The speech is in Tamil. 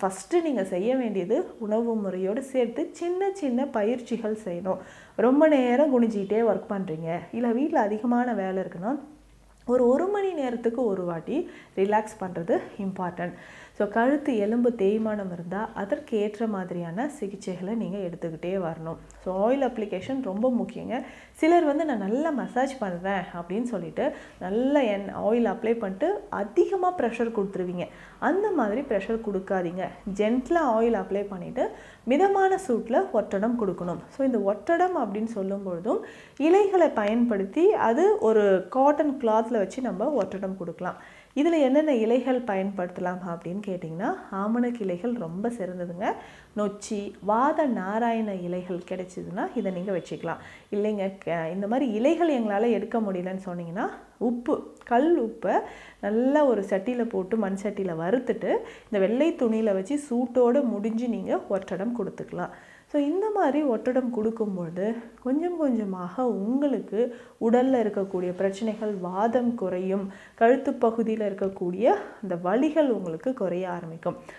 ஃபஸ்ட்டு நீங்கள் செய்ய வேண்டியது உணவு முறையோடு சேர்த்து சின்ன சின்ன பயிற்சிகள் செய்யணும். ரொம்ப நேரம் குனிஞ்சிக்கிட்டே ஒர்க் பண்ணுறீங்க இல்லை வீட்டில் அதிகமான வேலை இருக்குன்னா ஒரு ஒரு மணி நேரத்துக்கு ஒரு வாட்டி ரிலாக்ஸ் பண்ணுறது இம்பார்ட்டன்ட் ஸோ கழுத்து எலும்பு தேய்மானம் இருந்தால் அதற்கு ஏற்ற மாதிரியான சிகிச்சைகளை நீங்கள் எடுத்துக்கிட்டே வரணும். ஸோ ஆயில் அப்ளிகேஷன் ரொம்ப முக்கியங்க. சிலர் வந்து நான் நல்லா மசாஜ் பண்ணுறேன் அப்படின்னு சொல்லிட்டு நல்ல என் ஆயில் அப்ளை பண்ணிட்டு அதிகமாக ப்ரெஷர் கொடுத்துருவீங்க. அந்த மாதிரி ப்ரெஷர் கொடுக்காதீங்க. ஜென்டிலாக ஆயில் அப்ளை பண்ணிவிட்டு மிதமான சூட்டில் ஒட்டடம் கொடுக்கணும். ஸோ இந்த ஒட்டடம் அப்படின்னு சொல்லும் பொழுதும் இலைகளை பயன்படுத்தி அது ஒரு காட்டன் கிளாத்தில் வச்சு நம்ம ஒட்டடம் கொடுக்கலாம். இதில் என்னென்ன இலைகள் பயன்படுத்தலாம் அப்படின்னு கேட்டிங்கன்னா ஆமணக்கு இலைகள் ரொம்ப சிறந்ததுங்க. நொச்சி வாத நாராயண இலைகள் கிடைச்சிதுன்னா இதை நீங்கள் வச்சுக்கலாம். இல்லைங்க க- இந்த மாதிரி இலைகள் எங்களால் எடுக்க முடியலன்னு சொன்னிங்கன்னா உப்பு கல் உப்பை நல்லா ஒரு சட்டியில் போட்டு மண் சட்டியில் வறுத்துட்டு இந்த வெள்ளை துணியில் வச்சு சூட்டோடு முடிஞ்சு நீங்கள் ஒற்றடம் கொடுத்துக்கலாம். ஸோ இந்த மாதிரி ஒட்டடம் கொடுக்கும்போது கொஞ்சம் கொஞ்சமாக உங்களுக்கு உடலில் இருக்கக்கூடிய பிரச்சனைகள் வாதம் குறையும். கழுத்து பகுதியில் இருக்கக்கூடிய அந்த வலிகள் உங்களுக்கு குறைய ஆரம்பிக்கும்.